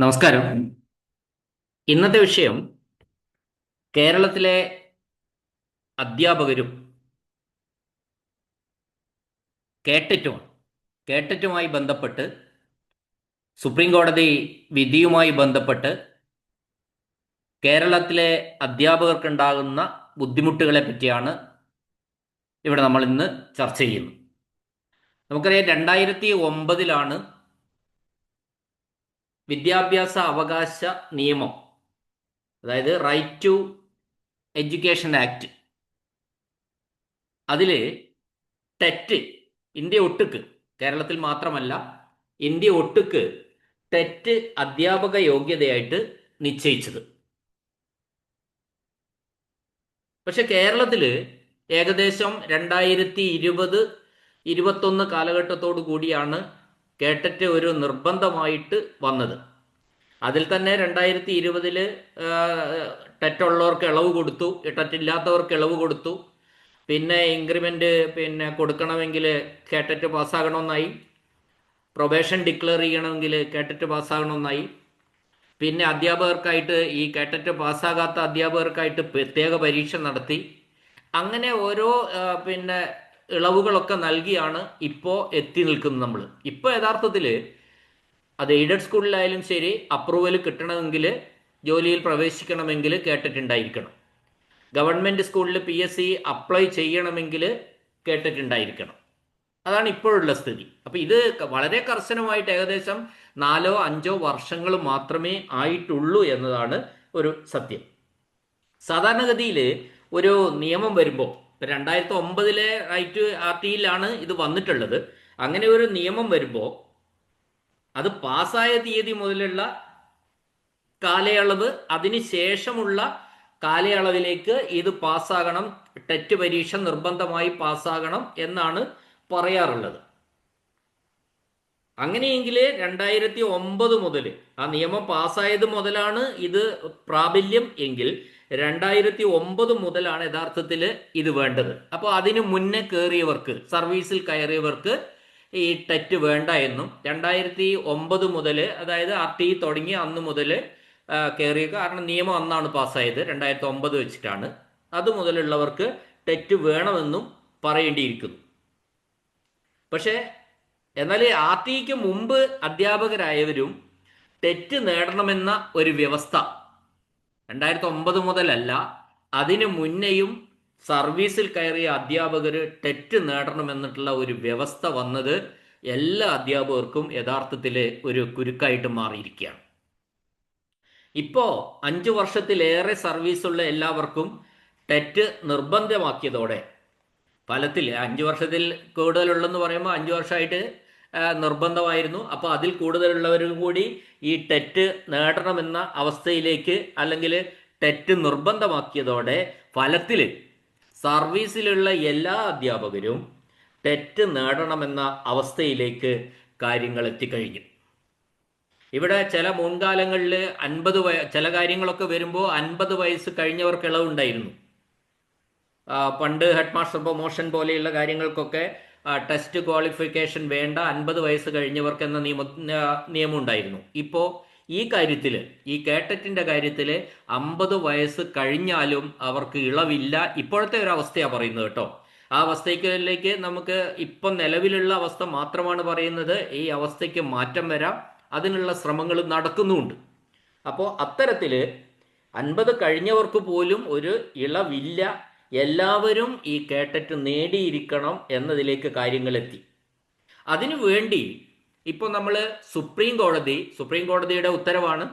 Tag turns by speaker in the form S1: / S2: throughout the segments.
S1: നമസ്കാരം. ഇന്നത്തെ വിഷയം കേരളത്തിലെ അധ്യാപകരും കേട്ടറ്റുമാണ് കേട്ടറ്റുമായി ബന്ധപ്പെട്ട് സുപ്രീം കോടതി വിധിയുമായി ബന്ധപ്പെട്ട് കേരളത്തിലെ അധ്യാപകർക്കുണ്ടാകുന്ന ബുദ്ധിമുട്ടുകളെ പറ്റിയാണ് ഇവിടെ നമ്മൾ ഇന്ന് ചർച്ച ചെയ്യുന്നത്. നമുക്കറിയാം രണ്ടായിരത്തി ഒമ്പതിലാണ് വിദ്യാഭ്യാസ അവകാശ നിയമം അതായത് റൈറ്റ് ടു എഡ്യൂക്കേഷൻ ആക്ട് അതിൽ തെറ്റ് ഇന്ത്യ ഒട്ടുക്ക് കേരളത്തിൽ മാത്രമല്ല ഇന്ത്യ ഒട്ടുക്ക് തെറ്റ് അധ്യാപക യോഗ്യതയായിട്ട് നിശ്ചയിച്ചത്. പക്ഷെ കേരളത്തിൽ ഏകദേശം രണ്ടായിരത്തി ഇരുപത് ഇരുപത്തൊന്ന് കാലഘട്ടത്തോടു കൂടിയാണ് കേട്ടറ്റ് ഒരു നിർബന്ധമായിട്ട് വന്നത്. അതിൽ തന്നെ രണ്ടായിരത്തി ഇരുപതിൽ ടെറ്റുള്ളവർക്ക് ഇളവ് കൊടുത്തു ടെറ്റില്ലാത്തവർക്ക് ഇളവ് കൊടുത്തു. പിന്നെ ഇൻക്രിമെന്റ് പിന്നെ കൊടുക്കണമെങ്കിൽ കേട്ടറ്റ് പാസ്സാകണമെന്നായി. പ്രൊബേഷൻ ഡിക്ലെയർ ചെയ്യണമെങ്കിൽ കേട്ടറ്റ് പാസ്സാകണമെന്നായി. പിന്നെ അധ്യാപകർക്കായിട്ട് ഈ കേട്ടറ്റ് പാസ്സാകാത്ത അധ്യാപകർക്കായിട്ട് പ്രത്യേക പരീക്ഷ നടത്തി. അങ്ങനെ ഓരോ പിന്നെ ഇളവുകളൊക്കെ നൽകിയാണ് ഇപ്പോൾ എത്തി നിൽക്കുന്നത് നമ്മൾ ഇപ്പോൾ യഥാർത്ഥത്തിൽ അത് എയ്ഡഡ് സ്കൂളിലായാലും ശരി അപ്രൂവൽ കിട്ടണമെങ്കിൽ ജോലിയിൽ പ്രവേശിക്കണമെങ്കിൽ കേട്ടിട്ടുണ്ടായിരിക്കണം. ഗവൺമെന്റ് സ്കൂളിൽ പി എസ് സി അപ്ലൈ ചെയ്യണമെങ്കിൽ കേട്ടിട്ടുണ്ടായിരിക്കണം. അതാണ് ഇപ്പോഴുള്ള സ്ഥിതി. അപ്പോൾ ഇത് വളരെ കർശനമായിട്ട് ഏകദേശം നാലോ അഞ്ചോ വർഷങ്ങൾ മാത്രമേ ആയിട്ടുള്ളൂ എന്നതാണ് ഒരു സത്യം. സാധാരണഗതിയിൽ ഒരു നിയമം വരുമ്പോൾ രണ്ടായിരത്തി ഒമ്പതിലെ റൈറ്റ് ആർ ഇത് വന്നിട്ടുള്ളത്. അങ്ങനെ ഒരു നിയമം വരുമ്പോൾ അത് പാസ്സായ തീയതി മുതലുള്ള കാലയളവ് അതിന് ശേഷമുള്ള കാലയളവിലേക്ക് ഇത് പാസ്സാകണം ടെറ്റ് പരീക്ഷ നിർബന്ധമായി പാസ്സാകണം എന്നാണ് പറയാറുള്ളത്. അങ്ങനെയെങ്കിൽ രണ്ടായിരത്തി ഒമ്പത് മുതൽ ആ നിയമം പാസ്സായത് മുതലാണ് ഇത് പ്രാബല്യം എങ്കിൽ രണ്ടായിരത്തി ഒമ്പത് മുതലാണ് യഥാർത്ഥത്തിൽ ഇത് വേണ്ടത്. അപ്പോൾ അതിന് മുന്നേ കയറിയവർക്ക് സർവീസിൽ കയറിയവർക്ക് ഈ ടെറ്റ് വേണ്ട എന്നും രണ്ടായിരത്തി ഒമ്പത് മുതൽ അതായത് ആർ ടി തുടങ്ങി അന്ന് മുതൽ കയറിയ കാരണം നിയമം അന്നാണ് പാസ്സായത് രണ്ടായിരത്തി ഒമ്പത് വെച്ചിട്ടാണ്. അത് മുതലുള്ളവർക്ക് ടെറ്റ് വേണമെന്നും പറയേണ്ടിയിരിക്കുന്നു. പക്ഷേ എന്നാൽ ആർ ടിക്ക് മുമ്പ് അധ്യാപകരായവരും ടെറ്റ് നേടണമെന്ന ഒരു വ്യവസ്ഥ രണ്ടായിരത്തി ഒമ്പത് മുതലല്ല അതിനു മുന്നെയും സർവീസിൽ കയറിയ അധ്യാപകർ ടെറ്റ് നേടണമെന്നിട്ടുള്ള ഒരു വ്യവസ്ഥ വന്നത് എല്ലാ അധ്യാപകർക്കും യഥാർത്ഥത്തിൽ ഒരു കുരുക്കായിട്ട് മാറിയിരിക്കുകയാണ്. ഇപ്പോ അഞ്ചു വർഷത്തിലേറെ സർവീസുള്ള എല്ലാവർക്കും ടെറ്റ് നിർബന്ധമാക്കിയതോടെ ഫലത്തിൽ അഞ്ചു വർഷത്തിൽ കൂടുതലുള്ളെന്ന് പറയുമ്പോൾ അഞ്ചു വർഷമായിട്ട് നിർബന്ധമായിരുന്നു. അപ്പോൾ അതിൽ കൂടുതലുള്ളവരും കൂടി ഈ ടെറ്റ് നേടണമെന്ന അവസ്ഥയിലേക്ക് അല്ലെങ്കിൽ ടെറ്റ് നിർബന്ധമാക്കിയതോടെ ഫലത്തിൽ സർവീസിലുള്ള എല്ലാ അധ്യാപകരും ടെറ്റ് നേടണമെന്ന അവസ്ഥയിലേക്ക് കാര്യങ്ങൾ എത്തിക്കഴിഞ്ഞു. ഇവിടെ ചില മുൻകാലങ്ങളിൽ അൻപത് വയ ചില കാര്യങ്ങളൊക്കെ വരുമ്പോൾ അൻപത് വയസ്സ് കഴിഞ്ഞവർക്ക് ഇളവുണ്ടായിരുന്നു. പണ്ട് ഹെഡ് മാസ്റ്റർ പ്രൊമോഷൻ പോലെയുള്ള കാര്യങ്ങൾക്കൊക്കെ ടെസ്റ്റ് ക്വാളിഫിക്കേഷൻ വേണ്ട അൻപത് വയസ്സ് കഴിഞ്ഞവർക്ക് എന്ന നിയമ നിയമം ഉണ്ടായിരുന്നു ഇപ്പോൾ ഈ കാര്യത്തിൽ ഈ കേട്ടറ്റിന്റെ കാര്യത്തിൽ അമ്പത് വയസ്സ് കഴിഞ്ഞാലും അവർക്ക് ഇളവില്ല. ഇപ്പോഴത്തെ ഒരു അവസ്ഥയാണ് പറയുന്നത് കേട്ടോ. ആ അവസ്ഥയ്ക്കിലേക്ക് നമുക്ക് ഇപ്പം നിലവിലുള്ള അവസ്ഥ മാത്രമാണ് പറയുന്നത്. ഈ അവസ്ഥയ്ക്ക് മാറ്റം വരാം. അതിനുള്ള ശ്രമങ്ങൾ നടക്കുന്നുമുണ്ട് അപ്പോൾ അത്തരത്തിൽ അൻപത് കഴിഞ്ഞവർക്ക് പോലും ഒരു ഇളവില്ല. എല്ലാവരും ഈ കേട്ടറ്റ് നേടിയിരിക്കണം എന്നതിലേക്ക് കാര്യങ്ങളെത്തി. അതിനു വേണ്ടി ഇപ്പോൾ നമ്മൾ സുപ്രീം കോടതി സുപ്രീം കോടതിയുടെ ഉത്തരവാണ്.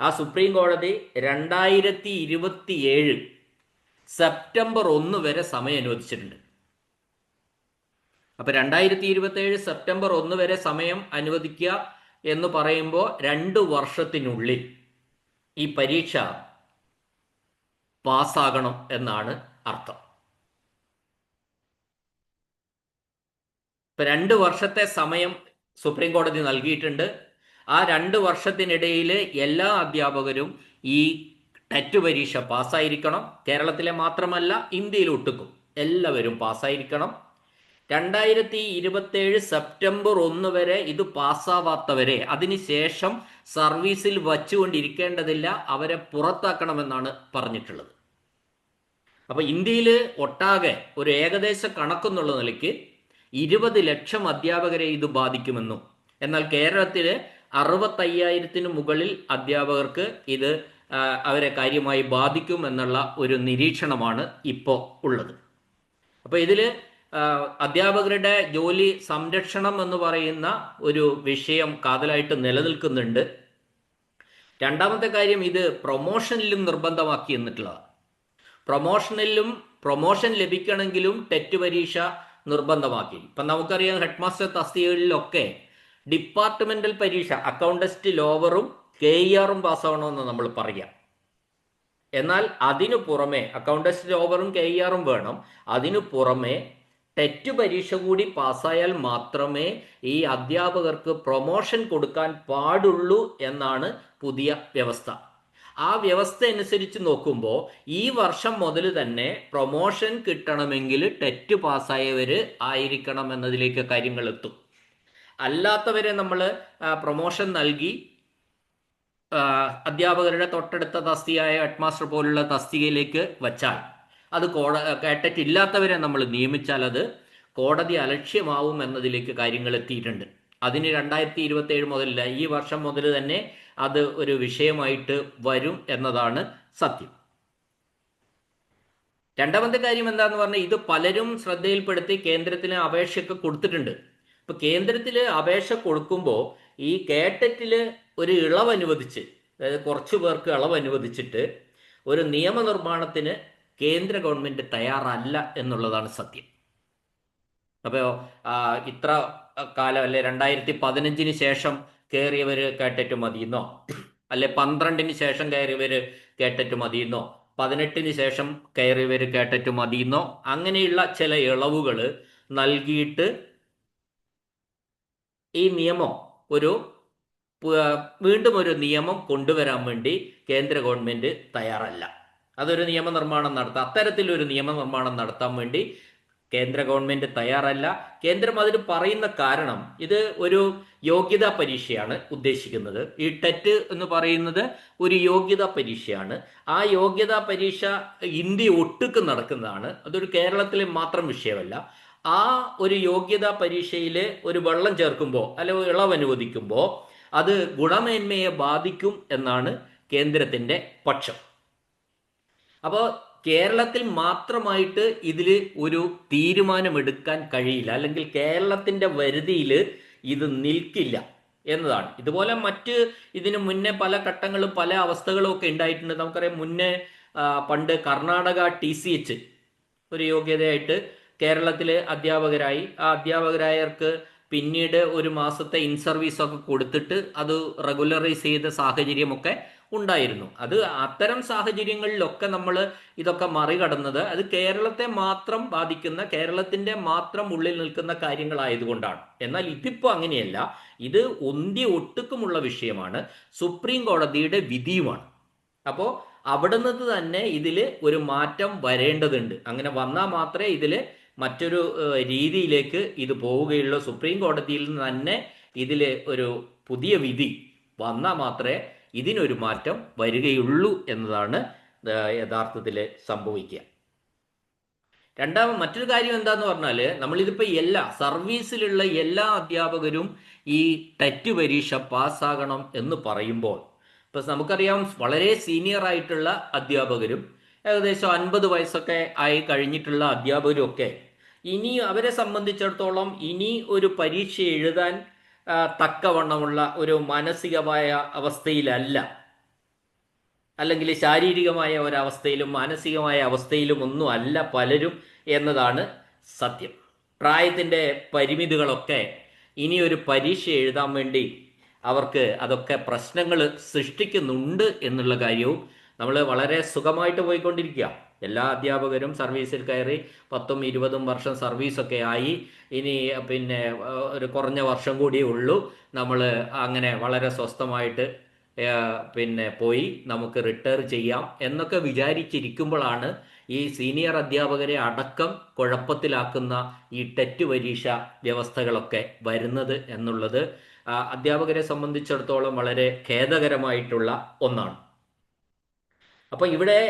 S1: ആ സുപ്രീം കോടതി രണ്ടായിരത്തി ഇരുപത്തി ഏഴ് സെപ്റ്റംബർ ഒന്ന് വരെ സമയം അനുവദിച്ചിട്ടുണ്ട്. അപ്പൊ രണ്ടായിരത്തി ഇരുപത്തി ഏഴ് സെപ്റ്റംബർ ഒന്ന് വരെ സമയം അനുവദിക്കുക എന്ന് പറയുമ്പോൾ രണ്ട് വർഷത്തിനുള്ളിൽ ഈ പരീക്ഷ പാസ്സാകണം എന്നാണ് അർത്ഥം. ഇപ്പൊ രണ്ട് വർഷത്തെ സമയം സുപ്രീം കോടതി നൽകിയിട്ടുണ്ട്. ആ രണ്ട് വർഷത്തിനിടയിൽ എല്ലാ അധ്യാപകരും ഈ ടെറ്റ് പരീക്ഷ പാസ്സായിരിക്കണം. കേരളത്തിലെ മാത്രമല്ല ഇന്ത്യയിൽ ഒട്ടുക്കും. എല്ലാവരും പാസ്സായിരിക്കണം. രണ്ടായിരത്തി ഇരുപത്തേഴ് സെപ്റ്റംബർ ഒന്ന് വരെ ഇത് പാസ്സാവാത്തവരെ അതിനുശേഷം സർവീസിൽ വച്ചുകൊണ്ടിരിക്കേണ്ടതില്ല അവരെ പുറത്താക്കണമെന്നാണ് പറഞ്ഞിട്ടുള്ളത്. അപ്പൊ ഇന്ത്യയിൽ ഒട്ടാകെ ഒരു ഏകദേശ കണക്കെന്നുള്ള നിലയ്ക്ക് ഇരുപത് ലക്ഷം അധ്യാപകരെ ഇത് ബാധിക്കുമെന്നും എന്നാൽ കേരളത്തിൽ അറുപത്തയ്യായിരത്തിന് മുകളിൽ അധ്യാപകർക്ക് ഇത് അവരെ കാര്യമായി ബാധിക്കും എന്നുള്ള ഒരു നിരീക്ഷണമാണ് ഇപ്പോൾ ഉള്ളത്. അപ്പോൾ ഇതിൽ അധ്യാപകരുടെ ജോലി സംരക്ഷണം എന്ന് പറയുന്ന ഒരു വിഷയം കാതലായിട്ട് നിലനിൽക്കുന്നുണ്ട്. രണ്ടാമത്തെ കാര്യം ഇത് പ്രൊമോഷനിലും നിർബന്ധമാക്കി എന്നിട്ടുള്ളതാണ്. പ്രൊമോഷനിലും പ്രൊമോഷൻ ലഭിക്കണമെങ്കിലും ടെറ്റ് പരീക്ഷ നിർബന്ധമാക്കി. ഇപ്പം നമുക്കറിയാം ഹെഡ് മാസ്റ്റർ തസ്തികകളിലൊക്കെ ഡിപ്പാർട്ട്മെന്റൽ പരീക്ഷ അക്കൗണ്ടസ്റ്റ് ലോവറും കെ ഇ ആറും പാസ്സാവണമെന്ന് നമ്മൾ പറയാം. എന്നാൽ അതിനു പുറമെ അക്കൗണ്ടസ്റ്റ് ലോവറും കെ ഇ ആറും വേണം. അതിനു പുറമെ ടെറ്റ് പരീക്ഷ കൂടി പാസ്സായാൽ മാത്രമേ ഈ അധ്യാപകർക്ക് പ്രൊമോഷൻ കൊടുക്കാൻ പാടുള്ളൂ എന്നാണ് പുതിയ വ്യവസ്ഥ. ആ വ്യവസ്ഥ അനുസരിച്ച് നോക്കുമ്പോൾ ഈ വർഷം മുതൽ തന്നെ പ്രൊമോഷൻ കിട്ടണമെങ്കിൽ ടെറ്റ് പാസ്സായവർ ആയിരിക്കണം എന്നതിലേക്ക് കാര്യങ്ങൾ എത്തും. അല്ലാത്തവരെ നമ്മൾ പ്രൊമോഷൻ നൽകി അധ്യാപകരുടെ തൊട്ടടുത്ത തസ്തികയായ ഹെഡ് മാസ്റ്റർ പോലുള്ള തസ്തികയിലേക്ക് വച്ചാൽ അത് കോട കേട്ടറ്റ് ഇല്ലാത്തവരെ നമ്മൾ നിയമിച്ചാൽ അത് കോടതി അലക്ഷ്യമാവും എന്നതിലേക്ക് കാര്യങ്ങൾ എത്തിയിട്ടുണ്ട്. അതിന് രണ്ടായിരത്തി ഇരുപത്തി ഏഴ് മുതലല്ല ഈ വർഷം മുതൽ തന്നെ അത് ഒരു വിഷയമായിട്ട് വരും എന്നതാണ് സത്യം. രണ്ടാമത്തെ കാര്യം എന്താന്ന് പറഞ്ഞാൽ ഇത് പലരും ശ്രദ്ധയിൽപ്പെടുത്തി കേന്ദ്രത്തിന് അപേക്ഷയൊക്കെ കൊടുത്തിട്ടുണ്ട്. ഇപ്പൊ കേന്ദ്രത്തിൽ അപേക്ഷ കൊടുക്കുമ്പോൾ ഈ കേട്ടറ്റിൽ ഒരു ഇളവ് അനുവദിച്ച് അതായത് കുറച്ചു പേർക്ക് ഇളവ് അനുവദിച്ചിട്ട് ഒരു നിയമനിർമ്മാണത്തിന് കേന്ദ്ര ഗവൺമെന്റ് തയ്യാറല്ല എന്നുള്ളതാണ് സത്യം. അപ്പോൾ ഇത്ര കാലം അല്ലെ രണ്ടായിരത്തി പതിനഞ്ചിന് ശേഷം കയറിയവര് കേട്ടിട്ട് മതിയെന്നോ? അല്ലെ പന്ത്രണ്ടിന് ശേഷം കയറിയവര് കേട്ടിട്ട് മതിയെന്നോ? പതിനെട്ടിന് ശേഷം കയറിയവര് കേട്ടിട്ട് മതിയെന്നോ? അങ്ങനെയുള്ള ചില ഇളവുകൾ നൽകിയിട്ട് ഈ നിയമം ഒരു വീണ്ടും ഒരു നിയമം കൊണ്ടുവരാൻ വേണ്ടി കേന്ദ്ര ഗവൺമെന്റ് തയ്യാറല്ല. അതൊരു നിയമനിർമ്മാണം നടത്താം. അത്തരത്തിലൊരു നിയമനിർമ്മാണം നടത്താൻ വേണ്ടി കേന്ദ്ര ഗവൺമെന്റ് തയ്യാറല്ല. കേന്ദ്രം അതിന് പറയുന്ന കാരണം ഇത് ഒരു യോഗ്യതാ പരീക്ഷയാണ് ഉദ്ദേശിക്കുന്നത്. ഈ ടെറ്റ് എന്ന് പറയുന്നത് ഒരു യോഗ്യതാ പരീക്ഷയാണ്. ആ യോഗ്യതാ പരീക്ഷ ഇന്ത്യ ഒട്ടുക്ക് നടക്കുന്നതാണ്. അതൊരു കേരളത്തിലെ മാത്രം വിഷയമല്ല. ആ ഒരു യോഗ്യതാ പരീക്ഷയിൽ ഒരു വെള്ളം ചേർക്കുമ്പോൾ അല്ലെ ഇളവ് അനുവദിക്കുമ്പോൾ അത് ഗുണമേന്മയെ ബാധിക്കും എന്നാണ് കേന്ദ്രത്തിന്റെ പക്ഷം. അപ്പോൾ കേരളത്തിൽ മാത്രമായിട്ട് ഇതിൽ ഒരു തീരുമാനമെടുക്കാൻ കഴിയില്ല. അല്ലെങ്കിൽ കേരളത്തിന്റെ വരുതിയിൽ ഇത് നിൽക്കില്ല എന്നതാണ്. ഇതുപോലെ മറ്റ് ഇതിനു മുന്നേ പല ഘട്ടങ്ങളും പല അവസ്ഥകളും ഒക്കെ ഉണ്ടായിട്ടുണ്ട്. നമുക്കറിയാം മുന്നേ പണ്ട് കർണാടക ടി സി എച്ച് ഒരു യോഗ്യതയായിട്ട് കേരളത്തിലെ അധ്യാപകരായി. ആ അധ്യാപകരായവർക്ക് പിന്നീട് ഒരു മാസത്തെ ഇൻ സർവീസ് ഒക്കെ കൊടുത്തിട്ട് അത് റെഗുലറൈസ് ചെയ്ത സാഹചര്യമൊക്കെ ഉണ്ടായിരുന്നു. അത് അത്തരം സാഹചര്യങ്ങളിലൊക്കെ നമ്മൾ ഇതൊക്കെ മറികടന്നത് അത് കേരളത്തെ മാത്രം ബാധിക്കുന്ന കേരളത്തിന്റെ മാത്രം ഉള്ളിൽ നിൽക്കുന്ന കാര്യങ്ങളായതുകൊണ്ടാണ്. എന്നാൽ ഇതിപ്പോ അങ്ങനെയല്ല. ഇത് ഒന്തി ഒട്ടുക്കുമുള്ള വിഷയമാണ്. സുപ്രീം കോടതിയുടെ വിധിയുമാണ്. അപ്പോൾ അവിടുന്ന് തന്നെ ഇതിൽ ഒരു മാറ്റം വരേണ്ടതുണ്ട്. അങ്ങനെ വന്നാൽ മാത്രമേ ഇതിൽ മറ്റൊരു രീതിയിലേക്ക് ഇത് പോവുകയുള്ളൂ. സുപ്രീം കോടതിയിൽ നിന്ന് തന്നെ ഇതിൽ ഒരു പുതിയ വിധി വന്നാൽ മാത്രമേ ഇതിനൊരു മാറ്റം വരികയുള്ളൂ എന്നതാണ് യഥാർത്ഥത്തിൽ സംഭവിക്കുക. രണ്ടാമത് മറ്റൊരു കാര്യം എന്താന്ന് പറഞ്ഞാൽ നമ്മളിതിപ്പോൾ എല്ലാ സർവീസിലുള്ള എല്ലാ അധ്യാപകരും ഈ ടെറ്റ് പരീക്ഷ പാസ്സാകണം എന്ന് പറയുമ്പോൾ ഇപ്പം നമുക്കറിയാം വളരെ സീനിയർ ആയിട്ടുള്ള അധ്യാപകരും ഏകദേശം അൻപത് വയസ്സൊക്കെ ആയി കഴിഞ്ഞിട്ടുള്ള അധ്യാപകരും ഒക്കെ ഇനി അവരെ സംബന്ധിച്ചിടത്തോളം ഇനി ഒരു പരീക്ഷ എഴുതാൻ തക്കവണ്ണമുള്ള ഒരു മാനസികമായ അവസ്ഥയിലല്ല. അല്ലെങ്കിൽ ശാരീരികമായ ഒരവസ്ഥയിലും മാനസികമായ അവസ്ഥയിലും ഒന്നും അല്ല പലരും എന്നതാണ് സത്യം. പ്രായത്തിന്റെ പരിമിതികളൊക്കെ ഇനി ഒരു പരീക്ഷ എഴുതാൻ വേണ്ടി അവർക്ക് അതൊക്കെ പ്രശ്നങ്ങൾ സൃഷ്ടിക്കുന്നുണ്ട് എന്നുള്ള കാര്യവും നമ്മൾ വളരെ സുഖമായിട്ട് പോയിക്കൊണ്ടിരിക്കുക. എല്ലാ അധ്യാപകരും സർവീസിൽ കയറി പത്തും ഇരുപതും വർഷം സർവീസൊക്കെ ആയി. ഇനി പിന്നെ ഒരു കുറഞ്ഞ വർഷം കൂടിയേ ഉള്ളൂ. നമ്മൾ അങ്ങനെ വളരെ സ്വസ്ഥമായിട്ട് പിന്നെ പോയി നമുക്ക് റിട്ടയർ ചെയ്യാം എന്നൊക്കെ വിചാരിച്ചിരിക്കുമ്പോഴാണ് ഈ സീനിയർ അധ്യാപകരെ അടക്കം കുഴപ്പത്തിലാക്കുന്ന ഈ ടെറ്റ് പരീക്ഷ വ്യവസ്ഥകളൊക്കെ വരുന്നത് എന്നുള്ളത് അധ്യാപകരെ സംബന്ധിച്ചിടത്തോളം വളരെ ഖേദകരമായിട്ടുള്ള ഒന്നാണ്. അപ്പൊ ഇവിടെ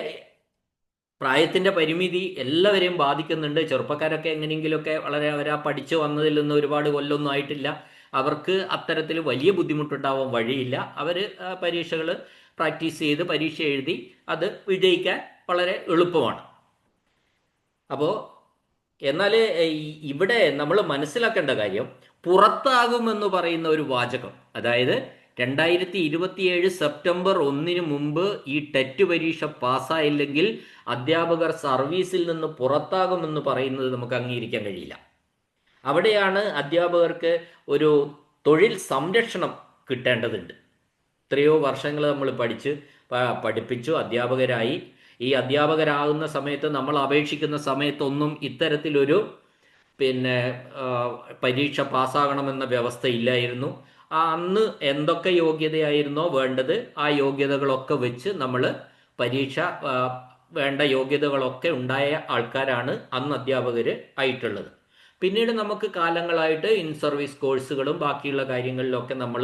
S1: പ്രായത്തിന്റെ പരിമിതി എല്ലാവരെയും ബാധിക്കുന്നുണ്ട്. ചെറുപ്പക്കാരൊക്കെ എങ്ങനെയെങ്കിലുമൊക്കെ വളരെ അവരാ പഠിച്ചു വന്നതിൽ നിന്ന് ഒരുപാട് കൊല്ലമൊന്നും ആയിട്ടില്ല. അവർക്ക് അത്തരത്തിൽ വലിയ ബുദ്ധിമുട്ടുണ്ടാവാൻ വഴിയില്ല. അവർ പരീക്ഷകൾ പ്രാക്ടീസ് ചെയ്ത് പരീക്ഷ എഴുതി അത് വിജയിക്കാൻ വളരെ എളുപ്പമാണ്. അപ്പോൾ എന്നാൽ ഇവിടെ നമ്മൾ മനസ്സിലാക്കേണ്ട കാര്യം പുറത്താകുമെന്ന് പറയുന്ന ഒരു വാചകം. അതായത് രണ്ടായിരത്തി ഇരുപത്തിയേഴ് സെപ്റ്റംബർ ഒന്നിന് മുമ്പ് ഈ ടെറ്റ് പരീക്ഷ പാസ്സായില്ലെങ്കിൽ അധ്യാപകർ സർവീസിൽ നിന്ന് പുറത്താകുമെന്ന് പറയുന്നത് നമുക്ക് അംഗീകരിക്കാൻ കഴിയില്ല. അവിടെയാണ് അധ്യാപകർക്ക് ഒരു തൊഴിൽ സംരക്ഷണം കിട്ടേണ്ടതുണ്ട്. എത്രയോ വർഷങ്ങൾ നമ്മൾ പഠിച്ച് പഠിപ്പിച്ചു അധ്യാപകരായി. ഈ അധ്യാപകരാകുന്ന സമയത്ത് നമ്മൾ അപേക്ഷിക്കുന്ന സമയത്തൊന്നും ഇത്തരത്തിലൊരു പിന്നെ പരീക്ഷ പാസ്സാകണമെന്ന വ്യവസ്ഥ ഇല്ലായിരുന്നു അന്ന് എന്തൊക്കെ യോഗ്യതയായിരുന്നോ വേണ്ടത് ആ യോഗ്യതകളൊക്കെ വെച്ച് നമ്മൾ പരീക്ഷ വേണ്ട യോഗ്യതകളൊക്കെ ഉണ്ടായ ആൾക്കാരാണ് അന്ന് അധ്യാപകർ ആയിട്ടുള്ളത്. പിന്നീട് നമുക്ക് കാലങ്ങളായിട്ട് ഇൻ സർവീസ് കോഴ്സുകളും ബാക്കിയുള്ള കാര്യങ്ങളിലൊക്കെ നമ്മൾ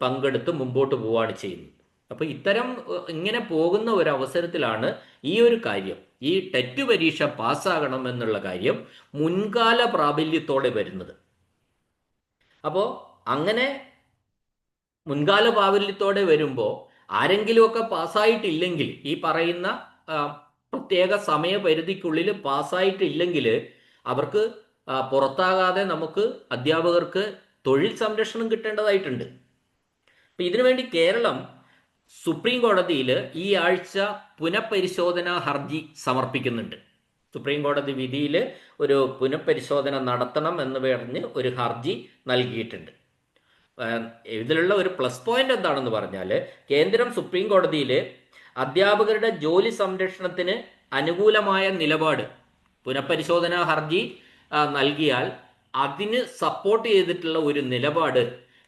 S1: പങ്കെടുത്ത് മുമ്പോട്ട് പോവുകയാണ് ചെയ്യുന്നത്. അപ്പോൾ ഇത്തരം ഇങ്ങനെ പോകുന്ന ഒരു അവസരത്തിലാണ് ഈ ഒരു കാര്യം. ഈ ടെറ്റ് പരീക്ഷ പാസ്സാകണം എന്നുള്ള കാര്യം മുൻകാല പ്രാബല്യത്തോടെ വരുന്നത്. അപ്പോൾ അങ്ങനെ മുൻകാല പ്രാബല്യത്തോടെ വരുമ്പോൾ ആരെങ്കിലുമൊക്കെ പാസ്സായിട്ടില്ലെങ്കിൽ ഈ പറയുന്ന പ്രത്യേക സമയപരിധിക്കുള്ളിൽ പാസ്സായിട്ടില്ലെങ്കിൽ അവർക്ക് പുറത്താകാതെ നമുക്ക് അധ്യാപകർക്ക് തൊഴിൽ സംരക്ഷണം കിട്ടേണ്ടതായിട്ടുണ്ട്. അപ്പം ഇതിനുവേണ്ടി കേരളം സുപ്രീം കോടതിയിൽ ഈ ആഴ്ച പുനഃപരിശോധനാ ഹർജി സമർപ്പിക്കുന്നുണ്ട്. സുപ്രീം കോടതി വിധിയിൽ ഒരു പുനഃപരിശോധന നടത്തണം എന്ന് പറഞ്ഞ് ഒരു ഹർജി നൽകിയിട്ടുണ്ട്. ഇതിലുള്ള ഒരു പ്ലസ് പോയിന്റ് എന്താണെന്ന് പറഞ്ഞാൽ കേന്ദ്രം സുപ്രീം കോടതിയിൽ അധ്യാപകരുടെ ജോലി സംരക്ഷണത്തിന് അനുകൂലമായ നിലപാട് പുനഃപരിശോധനാ ഹർജി നൽകിയാൽ അതിന് സപ്പോർട്ട് ചെയ്തിട്ടുള്ള ഒരു നിലപാട്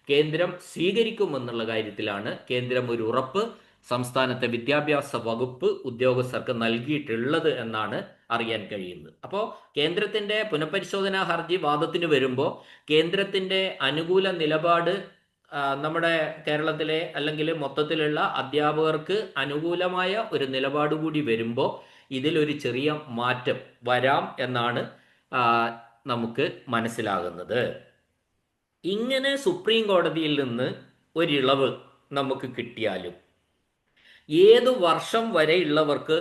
S1: കേന്ദ്രം സ്വീകരിക്കുമെന്നുള്ള കാര്യത്തിലാണ് കേന്ദ്രം ഒരു ഉറപ്പ് സംസ്ഥാനത്തെ വിദ്യാഭ്യാസ വകുപ്പ് ഉദ്യോഗസ്ഥർക്ക് നൽകിയിട്ടുള്ളത് എന്നാണ് അറിയാൻ കഴിയുന്നത്. അപ്പോൾ കേന്ദ്രത്തിന്റെ പുനഃപരിശോധനാ ഹർജി വാദത്തിന് വരുമ്പോൾ കേന്ദ്രത്തിന്റെ അനുകൂല നിലപാട് നമ്മുടെ കേരളത്തിലെ അല്ലെങ്കിൽ മൊത്തത്തിലുള്ള അധ്യാപകർക്ക് അനുകൂലമായ ഒരു നിലപാട് കൂടി വരുമ്പോൾ ഇതിലൊരു ചെറിയ മാറ്റം വരാം എന്നാണ് നമുക്ക് മനസ്സിലാകുന്നത്. ഇങ്ങനെ സുപ്രീം കോടതിയിൽ നിന്ന് ഒരിളവ് നമുക്ക് കിട്ടിയാലും ഏത് വർഷം വരെയുള്ളവർക്ക്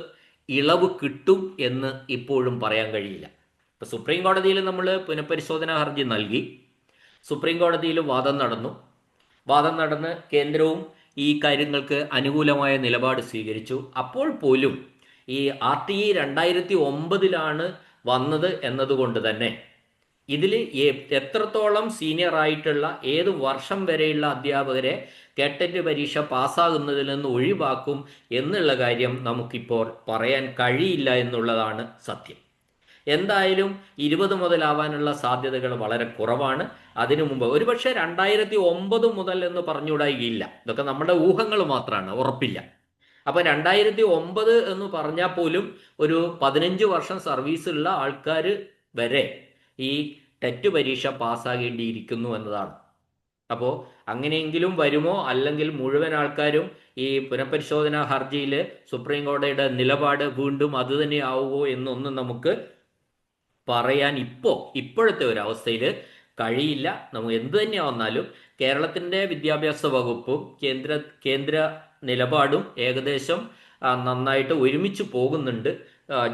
S1: ഇളവ് കിട്ടും എന്ന് ഇപ്പോഴും പറയാൻ കഴിയില്ല. ഇപ്പൊ സുപ്രീം കോടതിയിൽ നമ്മൾ പുനഃപരിശോധനാ ഹർജി നൽകി. സുപ്രീം കോടതിയിൽ വാദം നടന്നു. വാദം നടന്ന് കേന്ദ്രവും ഈ കാര്യങ്ങൾക്ക് അനുകൂലമായ നിലപാട് സ്വീകരിച്ചു. അപ്പോൾ പോലും ഈ ആർ ടി ഇ രണ്ടായിരത്തി ഒമ്പതിലാണ് വന്നത് എന്നതുകൊണ്ട് തന്നെ ഇതിൽ എത്രത്തോളം സീനിയർ ആയിട്ടുള്ള ഏത് വർഷം വരെയുള്ള അധ്യാപകരെ കേട്ടറ്റ് പരീക്ഷ പാസ്സാകുന്നതിൽ നിന്ന് ഒഴിവാക്കും എന്നുള്ള കാര്യം നമുക്കിപ്പോൾ പറയാൻ കഴിയില്ല എന്നുള്ളതാണ് സത്യം. എന്തായാലും ഇരുപത് മുതലാവാനുള്ള സാധ്യതകൾ വളരെ കുറവാണ്. അതിനു മുമ്പ് ഒരുപക്ഷെ രണ്ടായിരത്തി ഒമ്പത് മുതൽ എന്ന് പറഞ്ഞുകൂടായില്ല. ഇതൊക്കെ നമ്മുടെ ഊഹങ്ങൾ മാത്രമാണ് ഉറപ്പില്ല. അപ്പൊ രണ്ടായിരത്തി ഒമ്പത് എന്ന് പറഞ്ഞാൽ പോലും ഒരു പതിനഞ്ച് വർഷം സർവീസുള്ള ആൾക്കാർ വരെ ഈ ടെറ്റ് പരീക്ഷ പാസ്സാകേണ്ടിയിരിക്കുന്നു എന്നതാണ്. അപ്പോൾ അങ്ങനെയെങ്കിലും വരുമോ? അല്ലെങ്കിൽ മുഴുവൻ ആൾക്കാരും ഈ പുനഃപരിശോധനാ ഹർജിയിൽ സുപ്രീം കോടതിയുടെ നിലപാട് വീണ്ടും അത് തന്നെ ആവുമോ എന്നൊന്നും നമുക്ക് പറയാൻ ഇപ്പോൾ ഇപ്പോഴത്തെ ഒരു അവസ്ഥയിൽ കഴിയില്ല. നമുക്ക് എന്ത് തന്നെ വന്നാലും കേരളത്തിന്റെ വിദ്യാഭ്യാസ വകുപ്പും കേന്ദ്ര കേന്ദ്ര നിലപാടും ഏകദേശം നന്നായിട്ട് ഒരുമിച്ച് പോകുന്നുണ്ട്.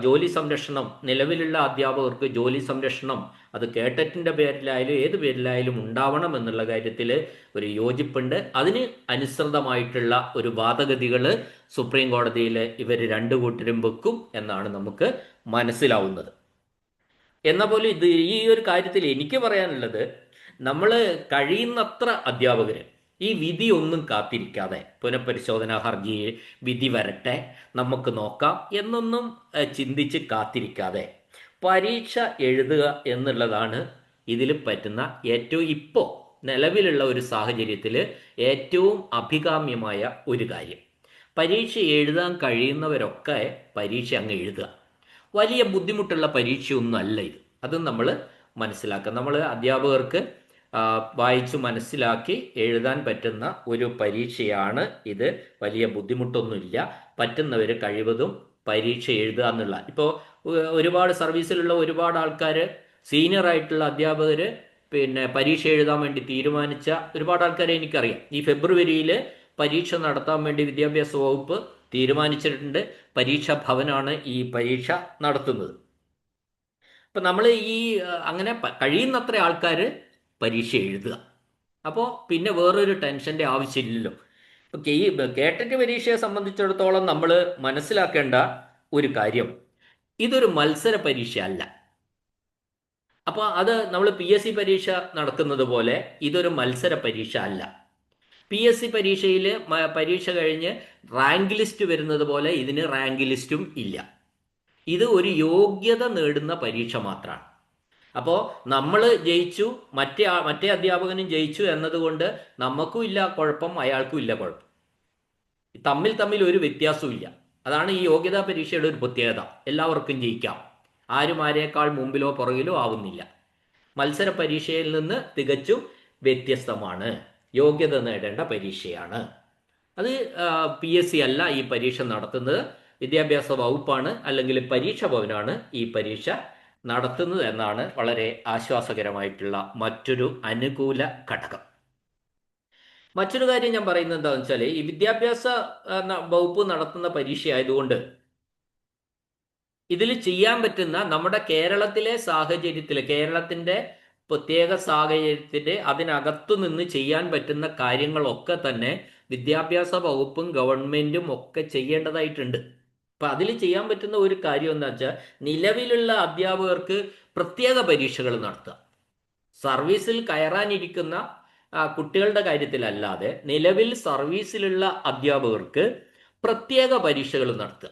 S1: ജോലി സംരക്ഷണം നിലവിലുള്ള അധ്യാപകർക്ക് ജോലി സംരക്ഷണം അത് കേട്ടറ്റിന്റെ പേരിലായാലും ഏത് പേരിലായാലും ഉണ്ടാവണം എന്നുള്ള കാര്യത്തിൽ ഒരു യോജിപ്പുണ്ട്. അതിന് അനുസൃതമായിട്ടുള്ള ഒരു വാദഗതികൾ സുപ്രീം കോടതിയിൽ ഇവർ രണ്ടു കൂട്ടരും വെക്കും എന്നാണ് നമുക്ക് മനസ്സിലാവുന്നത്. എന്ന പോലെ ഇത് ഈ ഒരു കാര്യത്തിൽ എനിക്ക് പറയാനുള്ളത് നമ്മൾ കഴിയുന്നത്ര അധ്യാപകർ ഈ വിധി ഒന്നും കാത്തിരിക്കാതെ പുനഃപരിശോധനാ ഹർജി വിധി വരട്ടെ നമുക്ക് നോക്കാം എന്നൊന്നും ചിന്തിച്ച് കാത്തിരിക്കാതെ പരീക്ഷ എഴുതുക എന്നുള്ളതാണ് ഇതിൽ പറ്റുന്ന ഏറ്റവും ഇപ്പോൾ നിലവിലുള്ള ഒരു സാഹചര്യത്തിൽ ഏറ്റവും അഭികാമ്യമായ ഒരു കാര്യം. പരീക്ഷ എഴുതാൻ കഴിയുന്നവരൊക്കെ പരീക്ഷ അങ്ങ് എഴുതുക. വലിയ ബുദ്ധിമുട്ടുള്ള പരീക്ഷയൊന്നും അല്ല ഇത്. അതും നമ്മൾ മനസ്സിലാക്കുക നമ്മൾ അധ്യാപകർക്ക് വായിച്ചു മനസ്സിലാക്കി എഴുതാൻ പറ്റുന്ന ഒരു പരീക്ഷയാണ് ഇത്. വലിയ ബുദ്ധിമുട്ടൊന്നുമില്ല. പറ്റുന്നവർ കഴിവതും പരീക്ഷ എഴുതുക എന്നുള്ള. ഇപ്പോൾ ഒരുപാട് സർവീസിലുള്ള ഒരുപാട് ആൾക്കാർ സീനിയർ ആയിട്ടുള്ള അധ്യാപകർ പിന്നെ പരീക്ഷ എഴുതാൻ വേണ്ടി തീരുമാനിച്ച ഒരുപാട് ആൾക്കാരെ എനിക്കറിയാം. ഈ ഫെബ്രുവരിയിൽ പരീക്ഷ നടത്താൻ വേണ്ടി വിദ്യാഭ്യാസ വകുപ്പ് തീരുമാനിച്ചിട്ടുണ്ട്. പരീക്ഷാ ഭവനാണ് ഈ പരീക്ഷ നടത്തുന്നത്. അപ്പം നമ്മൾ ഈ അങ്ങനെ കഴിയുന്നത്ര ആൾക്കാർ പരീക്ഷ എഴുതുക. അപ്പോൾ പിന്നെ വേറൊരു ടെൻഷന്റെ ആവശ്യമില്ലല്ലോ. ഇപ്പൊ ഈ കേട്ടറ്റ് പരീക്ഷയെ സംബന്ധിച്ചിടത്തോളം നമ്മൾ മനസ്സിലാക്കേണ്ട ഒരു കാര്യം. ഇതൊരു മത്സര പരീക്ഷ അല്ല. അപ്പോൾ അത് നമ്മൾ പി എസ് സി പരീക്ഷ നടക്കുന്നത് പോലെ ഇതൊരു മത്സര പരീക്ഷ അല്ല. പി എസ് സി പരീക്ഷയിൽ പരീക്ഷ കഴിഞ്ഞ് റാങ്ക് ലിസ്റ്റ് വരുന്നത് പോലെ ഇതിന് റാങ്ക് ലിസ്റ്റും ഇല്ല. ഇത് ഒരു യോഗ്യത നേടുന്ന പരീക്ഷ മാത്രമാണ് അപ്പോൾ നമ്മൾ ജയിച്ചു മറ്റേ മറ്റേ അധ്യാപകനും ജയിച്ചു എന്നതുകൊണ്ട് നമുക്കും ഇല്ല കുഴപ്പം അയാൾക്കും ഇല്ല കുഴപ്പം. തമ്മിൽ തമ്മിൽ ഒരു വ്യത്യാസവും ഇല്ല. അതാണ് ഈ യോഗ്യതാ പരീക്ഷയുടെ ഒരു പ്രത്യേകത. എല്ലാവർക്കും ജയിക്കാം. ആരും ആരേക്കാൾ മുമ്പിലോ പുറകിലോ ആവുന്നില്ല. മത്സര പരീക്ഷയിൽ നിന്ന് തികച്ചും വ്യത്യസ്തമാണ്. യോഗ്യത നേടേണ്ട പരീക്ഷയാണ്. അത് പി എസ് സി അല്ല ഈ പരീക്ഷ നടത്തുന്നത്. വിദ്യാഭ്യാസ വകുപ്പാണ് അല്ലെങ്കിൽ പരീക്ഷ ഭവനാണ് ഈ പരീക്ഷ നടത്തുന്നത് എന്നാണ് വളരെ ആശ്വാസകരമായിട്ടുള്ള മറ്റൊരു അനുകൂല ഘടകം. മറ്റൊരു കാര്യം ഞാൻ പറയുന്നത് എന്താണെന്ന് വെച്ചാൽ ഈ വിദ്യാഭ്യാസ വകുപ്പ് നടത്തുന്ന പരീക്ഷ ആയതുകൊണ്ട് ഇതിൽ ചെയ്യാൻ പറ്റുന്ന നമ്മുടെ കേരളത്തിലെ സാഹചര്യത്തിൽ കേരളത്തിന്റെ പ്രത്യേക സാഹചര്യത്തിന്റെ അതിനകത്തു നിന്ന് ചെയ്യാൻ പറ്റുന്ന കാര്യങ്ങളൊക്കെ തന്നെ വിദ്യാഭ്യാസ വകുപ്പും ഗവൺമെന്റും ഒക്കെ ചെയ്യേണ്ടതായിട്ടുണ്ട്. അപ്പൊ അതിൽ ചെയ്യാൻ പറ്റുന്ന ഒരു കാര്യം എന്താ വെച്ചാൽ നിലവിലുള്ള അധ്യാപകർക്ക് പ്രത്യേക പരീക്ഷകൾ നടത്തുക. സർവീസിൽ കയറാനിരിക്കുന്ന കുട്ടികളുടെ കാര്യത്തിലല്ലാതെ നിലവിൽ സർവീസിലുള്ള അധ്യാപകർക്ക് പ്രത്യേക പരീക്ഷകൾ നടത്തുക.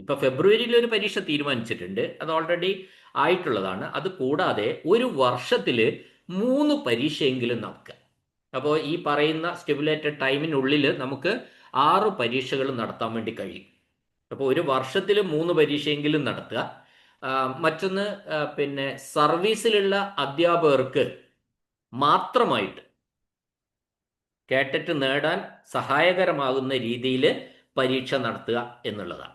S1: ഇപ്പൊ ഫെബ്രുവരിയിൽ ഒരു പരീക്ഷ തീരുമാനിച്ചിട്ടുണ്ട്. അത് ഓൾറെഡി ആയിട്ടുള്ളതാണ്. അത് കൂടാതെ ഒരു വർഷത്തിൽ മൂന്ന് പരീക്ഷയെങ്കിലും നടക്കുക. അപ്പോൾ ഈ പറയുന്ന സ്റ്റിമുലേറ്റഡ് ടൈമിനുള്ളിൽ നമുക്ക് ആറ് പരീക്ഷകൾ നടത്താൻ വേണ്ടി കഴിയും. അപ്പോൾ ഒരു വർഷത്തിൽ മൂന്ന് പരീക്ഷയെങ്കിലും നടത്തുക. മറ്റൊന്ന് പിന്നെ സർവീസിലുള്ള അധ്യാപകർക്ക് മാത്രമായിട്ട് കേട്ടിട്ട് നേടാൻ സഹായകരമാകുന്ന രീതിയിൽ പരീക്ഷ നടത്തുക എന്നുള്ളതാണ്.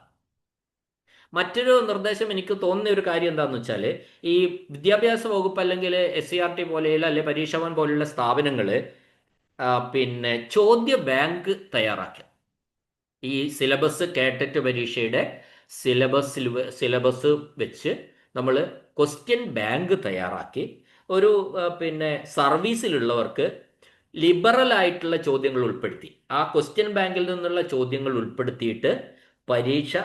S1: മറ്റൊരു നിർദ്ദേശം എനിക്ക് തോന്നിയ ഒരു കാര്യം എന്താണെന്ന് വെച്ചാൽ ഈ വിദ്യാഭ്യാസ വകുപ്പ് അല്ലെങ്കിൽ എസ് സി ആർ ടി പോലെയുള്ള അല്ലെങ്കിൽ പരീക്ഷാഭവൻ പോലെയുള്ള സ്ഥാപനങ്ങൾ പിന്നെ ചോദ്യ ബാങ്ക് തയ്യാറാക്കുക. ഈ സിലബസ് കേട്ടറ്റ് പരീക്ഷയുടെ സിലബസിൽ സിലബസ് വെച്ച് നമ്മൾ ക്വസ്റ്റ്യൻ ബാങ്ക് തയ്യാറാക്കി. ഒരു പിന്നെ സർവീസിലുള്ളവർക്ക് ലിബറൽ ആയിട്ടുള്ള ചോദ്യങ്ങൾ ഉൾപ്പെടുത്തി. ആ ക്വസ്റ്റ്യൻ ബാങ്കിൽ നിന്നുള്ള ചോദ്യങ്ങൾ ഉൾപ്പെടുത്തിയിട്ട് പരീക്ഷ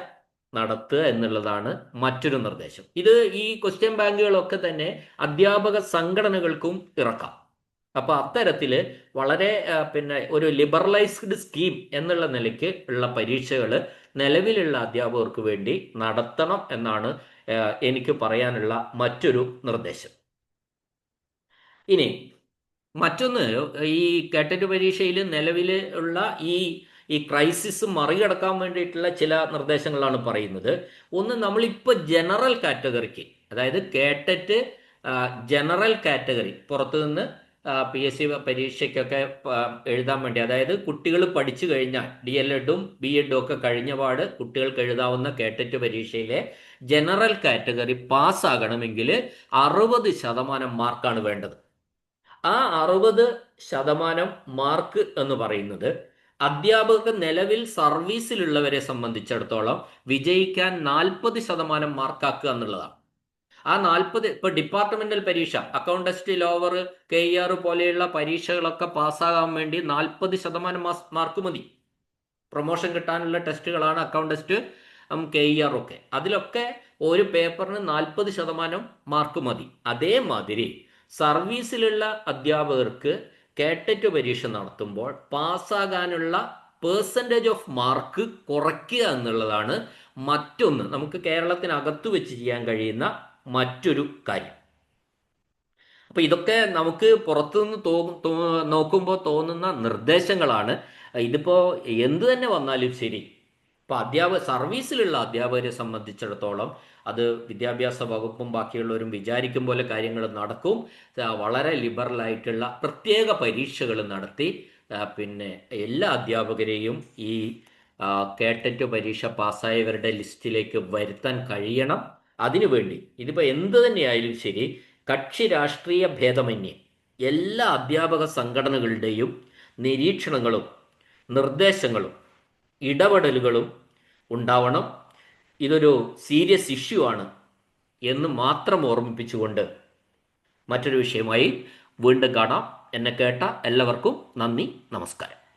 S1: നടത്തുക എന്നുള്ളതാണ് മറ്റൊരു നിർദ്ദേശം. ഇത് ഈ ക്വസ്റ്റ്യൻ ബാങ്കുകളൊക്കെ തന്നെ അധ്യാപക സംഘടനകൾക്കും ഇറക്കാം. അപ്പൊ അത്തരത്തിൽ വളരെ പിന്നെ ഒരു ലിബറലൈസ്ഡ് സ്കീം എന്നുള്ള നിലയ്ക്ക് ഉള്ള പരീക്ഷകൾ നിലവിലുള്ള അധ്യാപകർക്ക് വേണ്ടി നടത്തണം എന്നാണ് എനിക്ക് പറയാനുള്ള മറ്റൊരു നിർദ്ദേശം. ഇനി മറ്റൊന്ന് ഈ കേട്ടറ്റ് പരീക്ഷയിൽ നിലവിൽ ഉള്ള ഈ ഈ ക്രൈസിസ് മറികടക്കാൻ വേണ്ടിയിട്ടുള്ള ചില നിർദ്ദേശങ്ങളാണ് പറയുന്നത്. ഒന്ന് നമ്മളിപ്പോൾ ജനറൽ കാറ്റഗറിക്ക് അതായത് കേട്ടറ്റ് ജനറൽ കാറ്റഗറി പുറത്തു നിന്ന് പി എസ് സി പരീക്ഷയ്ക്കൊക്കെ എഴുതാൻ വേണ്ടി. അതായത് കുട്ടികൾ പഠിച്ചു കഴിഞ്ഞാൽ ഡി എൽ എഡും ബി എഡും ഒക്കെ കഴിഞ്ഞ പാട് കുട്ടികൾക്ക് എഴുതാവുന്ന കേട്ടറ്റ് പരീക്ഷയിലെ ജനറൽ കാറ്റഗറി പാസ്സാകണമെങ്കിൽ അറുപത് ശതമാനം മാർക്കാണ് വേണ്ടത്. ആ അറുപത് ശതമാനം മാർക്ക് എന്ന് പറയുന്നത് അധ്യാപകർക്ക് നിലവിൽ സർവീസിലുള്ളവരെ സംബന്ധിച്ചിടത്തോളം വിജയിക്കാൻ നാൽപ്പത് ശതമാനം മാർക്കാക്കുക എന്നുള്ളതാണ്. ആ നാൽപ്പത് ഇപ്പൊ ഡിപ്പാർട്ട്മെന്റൽ പരീക്ഷ അക്കൗണ്ടസ്റ്റ് ലോവർ കെ ആർ പോലെയുള്ള പരീക്ഷകളൊക്കെ പാസ്സാകാൻ വേണ്ടി നാൽപ്പത് ശതമാനം മാർക്ക് മതി. പ്രൊമോഷൻ കിട്ടാനുള്ള ടെസ്റ്റുകളാണ് അക്കൗണ്ടസ്റ്റ് കെ ആർ ഒക്കെ. അതിലൊക്കെ ഒരു പേപ്പറിന് നാൽപ്പത് ശതമാനം മാർക്ക് മതി. അതേമാതിരി സർവീസിലുള്ള അധ്യാപകർക്ക് കേട്ടറ്റ് പരീക്ഷ നടത്തുമ്പോൾ പാസ്സാകാനുള്ള പേഴ്സന്റേജ് ഓഫ് മാർക്ക് കുറയ്ക്കുക എന്നുള്ളതാണ് മറ്റൊന്ന്. നമുക്ക് കേരളത്തിനകത്ത് വെച്ച് ചെയ്യാൻ കഴിയുന്ന മറ്റൊരു കാര്യം. അപ്പൊ ഇതൊക്കെ നമുക്ക് പുറത്തുനിന്ന് തോ നോക്കുമ്പോൾ തോന്നുന്ന നിർദ്ദേശങ്ങളാണ്. ഇതിപ്പോ എന്ത് തന്നെ വന്നാലും ശരി. ഇപ്പൊ അധ്യാപക സർവീസിലുള്ള അധ്യാപകരെ സംബന്ധിച്ചിടത്തോളം അത് വിദ്യാഭ്യാസ വകുപ്പും ബാക്കിയുള്ളവരും വിചാരിക്കും പോലെ കാര്യങ്ങൾ നടക്കും. വളരെ ലിബറൽ ആയിട്ടുള്ള പ്രത്യേക പരീക്ഷകൾ നടത്തി. പിന്നെ എല്ലാ അധ്യാപകരെയും ഈ കേട്ടറ്റ് പരീക്ഷ പാസ്സായവരുടെ ലിസ്റ്റിലേക്ക് വരുത്താൻ കഴിയണം. അതിനുവേണ്ടി ഇതിപ്പോൾ എന്ത് തന്നെയായാലും ശരി കക്ഷി രാഷ്ട്രീയ ഭേദമന്യേ എല്ലാ അധ്യാപക സംഘടനകളുടെയും നിരീക്ഷണങ്ങളും നിർദ്ദേശങ്ങളും ഇടപെടലുകളും ഉണ്ടാവണം. ഇതൊരു സീരിയസ് ഇഷ്യൂ ആണ് എന്ന് മാത്രം ഓർമ്മിപ്പിച്ചുകൊണ്ട് മറ്റൊരു വിഷയമായി വീണ്ടും കാണാം. എന്നെ കേട്ട എല്ലാവർക്കും നന്ദി നമസ്കാരം.